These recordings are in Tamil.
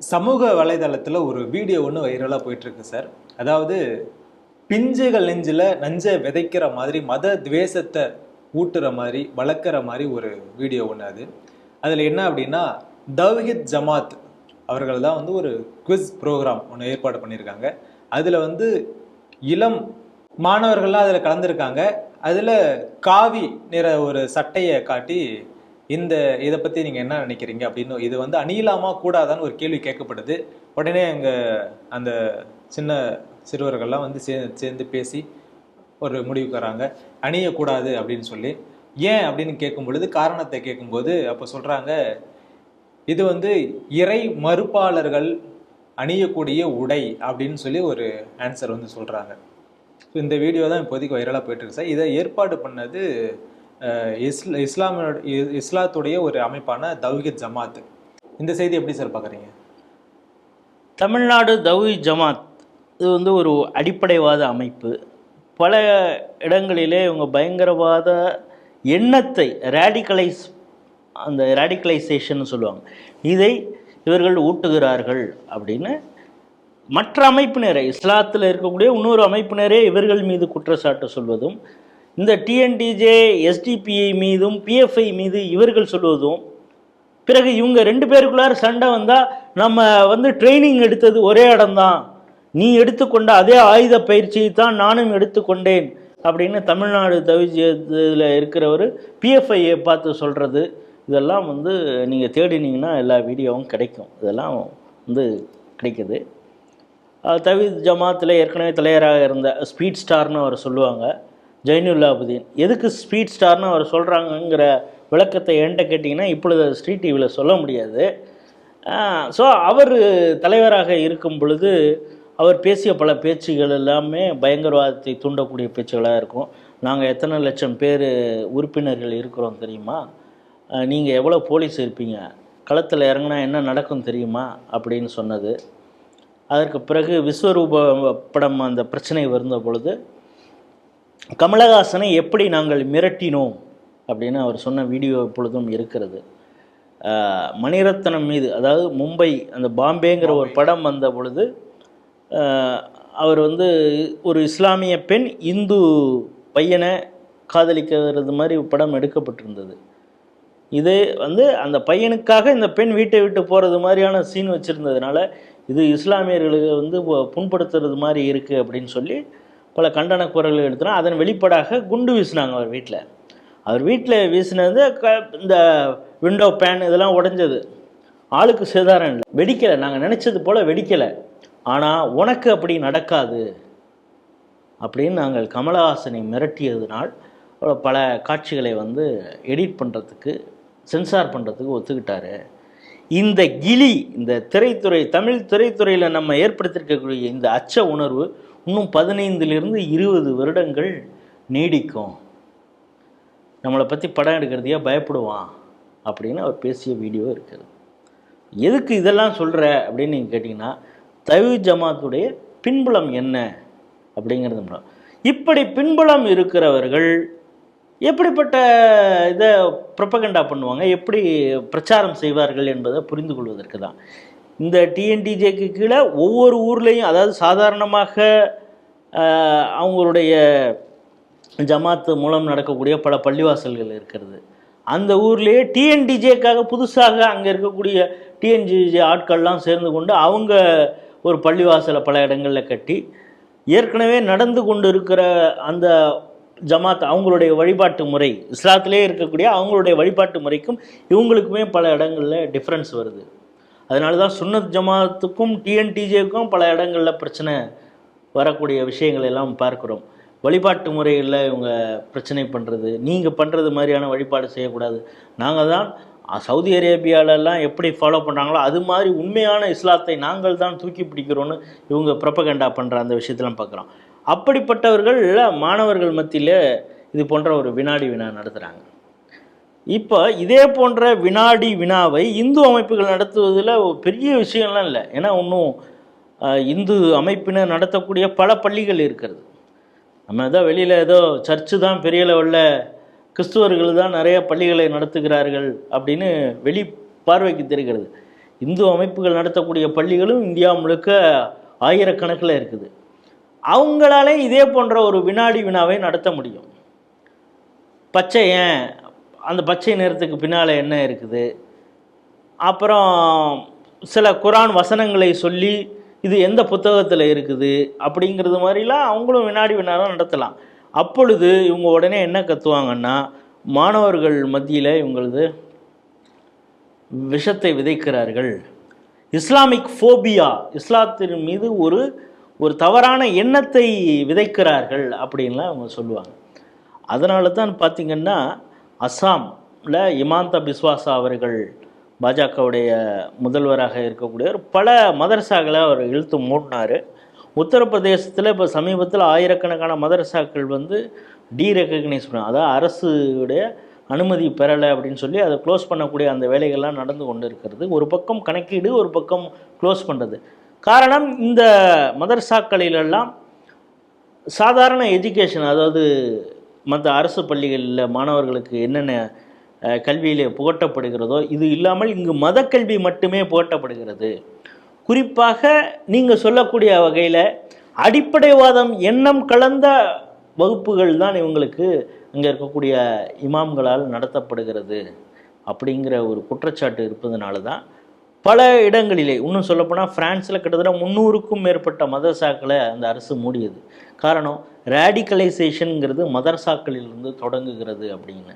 சமூக வலைதளத்தில் ஒரு வீடியோ ஒன்று வைரலாக போயிட்டுருக்கு சார். அதாவது பிஞ்சுகள் நெஞ்சில் நஞ்சை விதைக்கிற மாதிரி மத துவேஷத்தை ஊட்டுற மாதிரி வளர்க்குற மாதிரி ஒரு வீடியோ ஒன்று அது. அதில் என்ன அப்படின்னா தவ்ஹித் ஜமாத் அவர்கள் தான் வந்து ஒரு குவிஸ் ப்ரோக்ராம் ஒன்று ஏற்பாடு பண்ணியிருக்காங்க. அதில் வந்து இளம் மாணவர்கள்லாம் அதில் கலந்துருக்காங்க. அதில் காவி நிற ஒரு சட்டையை காட்டி இந்த இதை பற்றி நீங்கள் என்ன நினைக்கிறீங்க அப்படின்னு இது வந்து அணியலாமா கூடாதான்னு ஒரு கேள்வி கேட்கப்படுது. உடனே அங்கே அந்த சின்ன சிறுவர்கள்லாம் வந்து சே சேர்ந்து பேசி ஒரு முடிவுக்கு வராங்க. அணியக்கூடாது அப்படின்னு சொல்லி. ஏன் அப்படின்னு கேட்கும் பொழுது காரணத்தை கேட்கும்போது அப்போ சொல்கிறாங்க இது வந்து இறை மறுப்பாளர்கள் அணியக்கூடிய உடை அப்படின்னு சொல்லி ஒரு ஆன்சர் வந்து சொல்கிறாங்க ஸோ இந்த வீடியோ தான் இப்போதைக்கு வைரலாக போயிட்டுருக்கு சார் இதை ஏற்பாடு பண்ணது இஸ்ல இஸ்லாமியோட இஸ்லாத்துடைய ஒரு அமைப்பான தவ்ஹித் ஜமாத். இந்த செய்தி எப்படி சார் பார்க்குறீங்க? தமிழ்நாடு தௌஹி ஜமாத் இது வந்து ஒரு அடிப்படைவாத அமைப்பு. பல இடங்களிலே இவங்க பயங்கரவாத எண்ணத்தை ரேடிக்கலைஸ் அந்த ரேடிக்கலைசேஷன் சொல்லுவாங்க. இதை இவர்கள் ஊட்டுகிறார்கள் அப்படின்னு மற்ற அமைப்பினரை இஸ்லாத்தில் இருக்கக்கூடிய இன்னொரு அமைப்பினரே இவர்கள் மீது குற்றச்சாட்டு சொல்வதும் இந்த டிஎன்டிஜே எஸ்டிபிஐ மீதும் பிஎஃப்ஐ மீது இவர்கள் சொல்வதும் பிறகு இவங்க ரெண்டு பேருக்குள்ளார சண்டை வந்தால் நம்ம வந்து ட்ரைனிங் எடுத்தது ஒரே இடம்தான். நீ எடுத்துக்கொண்ட அதே ஆயுத பயிற்சியை தான் நானும் எடுத்துக்கொண்டேன் அப்படின்னு தமிழ்நாடு தவிஜியத்தில் இருக்கிறவர் பிஎஃப்ஐயை பார்த்து சொல்கிறது இதெல்லாம் வந்து நீங்கள் தேடினீங்கன்னா எல்லா வீடியோவும் கிடைக்கும். இதெல்லாம் வந்து கிடைக்குது. தவி ஜமாத்தில் ஏற்கனவே தலைவராக இருந்த ஸ்பீட் ஸ்டார்னு அவர் சொல்லுவாங்க. ஜெயினுல்லாபுதீன் எதுக்கு ஸ்பீட் ஸ்டார்னு அவர் சொல்கிறாங்கங்கிற விளக்கத்தை என்கிட்ட கேட்டிங்கன்னா இப்பொழுது ஸ்ட்ரீட் டிவியில் சொல்ல முடியாது. ஸோ அவர் தலைவராக இருக்கும் பொழுது அவர் பேசிய பல பேச்சுகள் எல்லாமே பயங்கரவாதத்தை தூண்டக்கூடிய பேச்சுகளாக இருக்கும். நாங்கள் எத்தனை லட்சம் பேர் உறுப்பினர்கள் இருக்கிறோம் தெரியுமா? நீங்கள் எவ்வளோ போலீஸ் இருப்பீங்க? களத்தில் இறங்குனா என்ன நடக்கும் தெரியுமா? அப்படின்னு சொன்னது. அதற்கு பிறகு விஸ்வரூப படம் அந்த பிரச்சனை வந்த பொழுது கமலஹாசனை எப்படி நாங்கள் மிரட்டினோம் அப்படின்னு அவர் சொன்ன வீடியோ இப்பொழுதும் இருக்கிறது. மணிரத்னம் மீது அதாவது மும்பை அந்த பாம்பேங்கிற ஒரு படம் வந்த பொழுது அவர் வந்து ஒரு இஸ்லாமிய பெண் இந்து பையனை காதலிக்கிறது மாதிரி படம் எடுக்கப்பட்டிருந்தது. இது வந்து அந்த பையனுக்காக இந்த பெண் வீட்டை விட்டு போகிறது மாதிரியான சீன் வச்சுருந்ததுனால இது இஸ்லாமியர்களுக்கு வந்து புண்படுத்துறது மாதிரி இருக்குது அப்படின்னு சொல்லி பல கண்டன குரல்கள் எடுத்தோம் அதன் வெளிப்பாடாக குண்டு வீசினாங்க அவர் வீட்டில் அவர் வீட்டில் வீசினது க இந்த விண்டோ பேன் இதெல்லாம் உடஞ்சது. ஆளுக்கு சேதாரம் இல்லை. வெடிக்கலை. நாங்கள் நினச்சது போல் வெடிக்கலை. ஆனால் உனக்கு அப்படி நடக்காது அப்படின்னு நாங்கள் கமலஹாசனை மிரட்டியதுனால் பல காட்சிகளை வந்து எடிட் பண்ணுறதுக்கு சென்சார் பண்ணுறதுக்கு ஒத்துக்கிட்டார். இந்த கிளி இந்த திரைத்துறை தமிழ் திரைத்துறையில் நம்ம ஏற்படுத்தியிருக்கக்கூடிய இந்த அச்ச உணர்வு இன்னும் பதினைந்துலேருந்து இருபது வருடங்கள் நீடிக்கும். நம்மளை பற்றி படம் எடுக்கிறதையே பயப்படுவான் அப்படின்னு அவர் பேசிய வீடியோ இருக்குது. எதுக்கு இதெல்லாம் சொல்கிற அப்படின்னு நீங்கள் கேட்டிங்கன்னா தவி ஜமாத்துடைய பின்புலம் என்ன அப்படிங்கிறது மூலம் இப்படி பின்புலம் இருக்கிறவர்கள் எப்படிப்பட்ட இதை ப்ரொப்பகண்டா பண்ணுவாங்க? எப்படி பிரச்சாரம் செய்வார்கள் என்பதை புரிந்து கொள்வதற்கு தான். இந்த டிஎன்டிஜேக்கு கீழே ஒவ்வொரு ஊர்லேயும் அதாவது சாதாரணமாக அவங்களுடைய ஜமாத்து மூலம் நடக்கக்கூடிய பல பள்ளிவாசல்கள் இருக்கிறது. அந்த ஊர்லேயே டிஎன்டிஜேக்காக புதுசாக அங்கே இருக்கக்கூடிய டிஎன்டிஜே ஆட்கள்லாம் சேர்ந்து கொண்டு அவங்க ஒரு பள்ளிவாசலை பல இடங்களில் கட்டி ஏற்கனவே நடந்து கொண்டு இருக்கிற அந்த ஜமாத் அவங்களுடைய வழிபாட்டு முறை இஸ்லாத்திலே இருக்கக்கூடிய அவங்களுடைய வழிபாட்டு முறைக்கும் இவங்களுக்குமே பல இடங்களில் டிஃப்ரென்ஸ் வருது. அதனால தான் சுன்னத் ஜமாத்துக்கும் டிஎன்டிஜேக்கும் பல இடங்களில் பிரச்சனை வரக்கூடிய விஷயங்கள் எல்லாம் பார்க்குறோம். வழிபாட்டு முறைகளில் இவங்க பிரச்சனை பண்ணுறது நீங்கள் பண்ணுறது மாதிரியான வழிபாடு செய்யக்கூடாது. நாங்கள் தான் சவுதி அரேபியாலெல்லாம் எப்படி ஃபாலோ பண்ணுறாங்களோ அது மாதிரி உண்மையான இஸ்லாத்தை நாங்கள் தான் தூக்கி பிடிக்கிறோன்னு இவங்க ப்ரப்பகண்டா பண்ணுற அந்த விஷயத்தெல்லாம் பார்க்குறோம். அப்படிப்பட்டவர்கள் மாணவர்கள் மத்தியில் இது போன்ற ஒரு வினாடி வினா நடத்துகிறாங்க இப்போ இதே போன்ற வினாடி வினாவை இந்து அமைப்புகள் நடத்துவதில் பெரிய விஷயம்லாம் இல்லை. ஏன்னா இன்னும் இந்து அமைப்பினர் நடத்தக்கூடிய பல பள்ளிகள் இருக்கிறது. நம்ம ஏதோ வெளியில் ஏதோ சர்ச்சு தான் பெரிய லெவலில் கிறிஸ்துவர்கள் தான் நிறைய பள்ளிகளை நடத்துகிறார்கள் அப்படின்னு வெளி பார்வைக்கு தெரிகிறது. இந்து அமைப்புகள் நடத்தக்கூடிய பள்ளிகளும் இந்தியா முழுக்க ஆயிரக்கணக்கில் இருக்குது. அவங்களாலே இதே போன்ற ஒரு வினாடி வினாவை நடத்த முடியும். பச்சை ஏன்? அந்த பச்சை நிறத்துக்கு பின்னால் என்ன இருக்குது? அப்புறம் சில குரான் வசனங்களை சொல்லி இது எந்த புத்தகத்தில் இருக்குது? அப்படிங்கிறது மாதிரிலாம் அவங்களும் வினாடி வினாலாம் நடத்தலாம். அப்பொழுது இவங்க உடனே என்ன கத்துவாங்கன்னா மாணவர்கள் மத்தியில் இவங்களது விஷத்தை விதைக்கிறார்கள். இஸ்லாமிக் ஃபோபியா இஸ்லாத்தின் மீது ஒரு ஒரு தவறான எண்ணத்தை விதைக்கிறார்கள் அப்படின்லாம் அவங்க சொல்லுவாங்க. அதனால தான் பார்த்திங்கன்னா அஸ்ஸாமில் இமாந்தா பிஸ்வாசா அவர்கள் பாஜகவுடைய முதல்வராக இருக்கக்கூடியவர். பல மதரசாக்களை அவர் இழுத்து மூடினார். உத்தரப்பிரதேசத்தில் இப்போ சமீபத்தில் ஆயிரக்கணக்கான மதரசாக்கள் வந்து டீரெக்கக்னைஸ் பண்ண அதாவது அரசுடைய அனுமதி பெறலை அப்படின்னு சொல்லி அதை க்ளோஸ் பண்ணக்கூடிய அந்த வேலைகள்லாம் நடந்து கொண்டு இருக்கிறது ஒரு பக்கம் கணக்கீடு ஒரு பக்கம் க்ளோஸ் பண்ணுறது காரணம் இந்த மதரசாக்களிலெல்லாம் சாதாரண எஜுகேஷன் அதாவது மற்ற அரசு பள்ளிகளில் மாணவர்களுக்கு என்னென்ன கல்வியில் கல்வியிலே புகட்டப்படுகிறதோ இது இல்லாமல் இங்கு மதக்கல்வி மட்டுமே புகட்டப்படுகிறது. குறிப்பாக நீங்கள் சொல்லக்கூடிய வகையில் அடிப்படைவாதம் எண்ணம் கலந்த வகுப்புகள் தான் இவங்களுக்கு அங்கே இருக்கக்கூடிய இமாம்களால் நடத்தப்படுகிறது. அப்படிங்கிற ஒரு குற்றச்சாட்டு இருப்பதனால தான் பல இடங்களிலே இன்னும் சொல்லப்போனால் ஃப்ரான்ஸில் கிட்டத்தட்ட முந்நூறுக்கும் மேற்பட்ட மதரசாக்களை அந்த அரசு மூடியது. காரணம் ரேடிக்கலைசேஷனுங்கிறது மதரசாக்களிலிருந்து தொடங்குகிறது அப்படின்னு.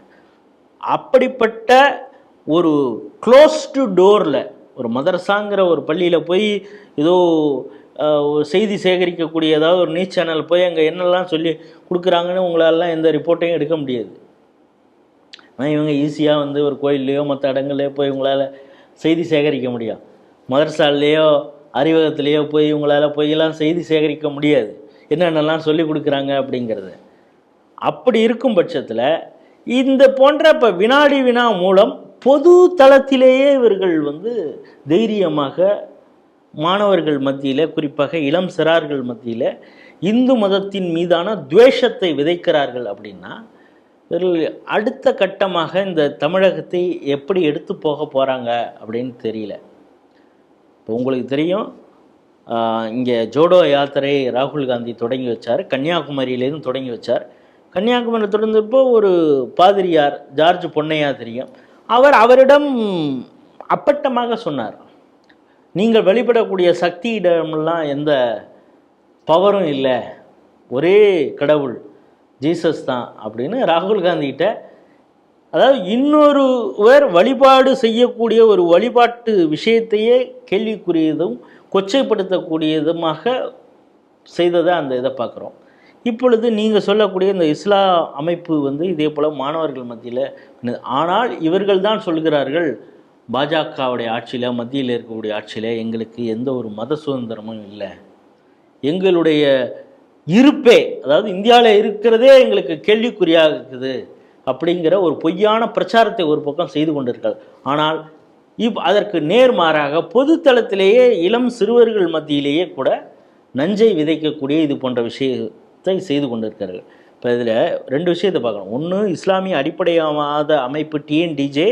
அப்படிப்பட்ட ஒரு க்ளோஸ்டு டோரில் ஒரு மதரசாங்கிற ஒரு பள்ளியில் போய் ஏதோ செய்தி சேகரிக்கக்கூடிய ஏதாவது ஒரு நியூஸ் சேனல் போய் அங்கே என்னெல்லாம் சொல்லி கொடுக்குறாங்கன்னு உங்களாலாம் எந்த ரிப்போர்ட்டையும் எடுக்க முடியாது. ஆனால் இவங்க ஈஸியாக வந்து ஒரு கோயில்லையோ மற்ற இடங்கள்லையோ போய் உங்களால் செய்தி சேகரிக்க முடியும். மதரசாலேயோ அறிவகத்திலேயோ போய் உங்களால் போயெல்லாம் செய்தி சேகரிக்க முடியாது. என்னென்னலாம் சொல்லி கொடுக்குறாங்க அப்படிங்கிறது. அப்படி இருக்கும் பட்சத்தில் இந்த போன்ற இப்போ வினாடி வினா மூலம் பொது தளத்திலேயே இவர்கள் வந்து தைரியமாக மாணவர்கள் மத்தியில் குறிப்பாக இளம் சிறார்கள் மத்தியில் இந்து மதத்தின் மீதான துவேஷத்தை விதைக்கிறார்கள் அப்படின்னா அடுத்த கட்டமாக இந்த தமிழகத்தை எப்படி எடுத்து போக போகிறாங்க அப்படின்னு தெரியல. இப்போ உங்களுக்கு தெரியும் இங்கே ஜோடோ யாத்திரை ராகுல் காந்தி தொடங்கி வச்சார் கன்னியாகுமரியிலேருந்து தொடங்கி வச்சார். கன்னியாகுமரி தொடர்ந்தப்போ ஒரு பாதிரியார் ஜார்ஜ் பொன்னையா தெரியும். அவர் அவரிடம் அப்பட்டமாக சொன்னார் நீங்கள் வெளிப்படக்கூடிய சக்தியிடமெல்லாம் எந்த பவரும் இல்லை. ஒரே கடவுள் ஜீசஸ் தான் அப்படின்னு ராகுல் காந்திகிட்ட அதாவது இன்னொருவர் வழிபாடு செய்யக்கூடிய ஒரு வழிபாட்டு விஷயத்தையே கேள்விக்குரியதும் கொச்சைப்படுத்தக்கூடியதுமாக செய்ததை அந்த இதை பார்க்குறோம். இப்பொழுது நீங்கள் சொல்லக்கூடிய இந்த இஸ்லா அமைப்பு வந்து இதே போல் மாணவர்கள் மத்தியில் ஆனால் இவர்கள் தான் சொல்கிறார்கள் பாஜகவுடைய ஆட்சியில் மத்தியில் இருக்கக்கூடிய ஆட்சியில் எங்களுக்கு எந்த ஒரு மத சுதந்திரமும் இல்லை. எங்களுடைய இருப்பே. அதாவது இந்தியாவில் இருக்கிறதே எங்களுக்கு கேள்விக்குறியாக இருக்குது அப்படிங்கிற ஒரு பொய்யான பிரச்சாரத்தை ஒரு பக்கம் செய்து கொண்டிருக்கிறார். ஆனால் இப் அதற்கு நேர்மாறாக பொதுத்தளத்திலேயே இளம் சிறுவர்கள் மத்தியிலேயே கூட நஞ்சை விதைக்கக்கூடிய இது போன்ற விஷயத்தை செய்து கொண்டிருக்கிறார்கள். இப்போ இதில் ரெண்டு விஷயத்தை பார்க்கணும். ஒன்று இஸ்லாமிய அடிப்படையாத அமைப்பு டிஎன்டிஜே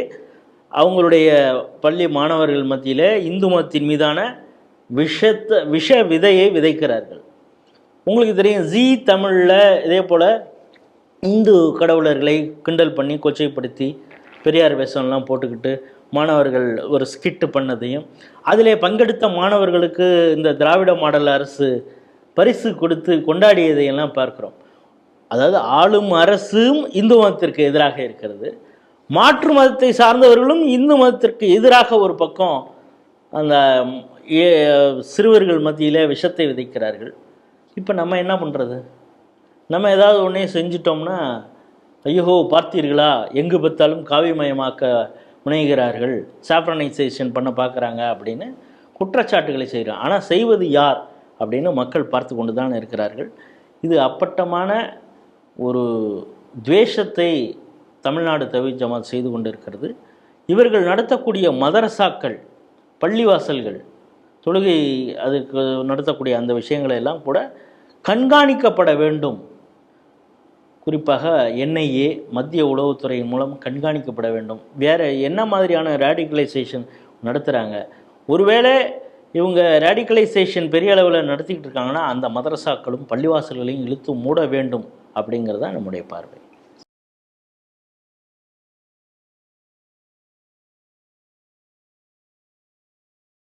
அவங்களுடைய பள்ளி மாணவர்கள் மத்தியில் இந்து மதத்தின் மீதான விஷத்தை விஷ விதையை விதைக்கிறார்கள். உங்களுக்கு தெரியும் ஜீ தமிழில் இதே போல் இந்து கடவுளர்களை கிண்டல் பண்ணி கொச்சைப்படுத்தி பெரியார் வேஷம்லாம் போட்டுக்கிட்டு மாணவர்கள் ஒரு ஸ்கிட்டு பண்ணதையும் அதில் பங்கெடுத்த மாணவர்களுக்கு இந்த திராவிட மாடல் அரசு பரிசு கொடுத்து கொண்டாடியதையெல்லாம் பார்க்குறோம். அதாவது ஆளும் அரசும் இந்து மதத்திற்கு எதிராக இருக்கிறது. மாற்று மதத்தை சார்ந்தவர்களும் இந்து மதத்திற்கு எதிராக ஒரு பக்கம் அந்த ஏ- சிறுவர்கள் மத்தியில் விஷத்தை விதைக்கிறார்கள். இப்போ நம்ம என்ன பண்ணுறது நம்ம ஏதாவது ஒன்றே செஞ்சிட்டோம்னா ஐயோ பார்த்தீர்களா? எங்கு பார்த்தாலும் காவியமயமாக்க முனைகிறார்கள். சாப்ரனைசேஷன் பண்ண பார்க்குறாங்க அப்படின்னு குற்றச்சாட்டுகளை செய்கிறோம் ஆனால் செய்வது யார் அப்படின்னு மக்கள் பார்த்து கொண்டு தான் இருக்கிறார்கள். இது அப்பட்டமான ஒரு துவேஷத்தை தமிழ்நாடு தவி ஜமாத் செய்து கொண்டிருக்கிறது. இவர்கள் நடத்தக்கூடிய மதரசாக்கள் பள்ளிவாசல்கள் தொழுகை அதுக்கு நடத்தக்கூடிய அந்த விஷயங்களை எல்லாம் கூட கண்காணிக்கப்பட வேண்டும். குறிப்பாக என்ஐஏ மத்திய உளவுத்துறை மூலம் கண்காணிக்கப்பட வேண்டும். வேறு என்ன மாதிரியான ரேடிகலைசேஷன் நடத்துகிறாங்க ஒருவேளை இவங்க ரேடிக்கலைசேஷன் பெரிய அளவில் நடத்திக்கிட்டு இருக்காங்கன்னா அந்த மதரசாக்களும் பள்ளிவாசல்களையும் இழுத்து மூட வேண்டும் அப்படிங்கிறது தான் நம்முடைய பார்வை.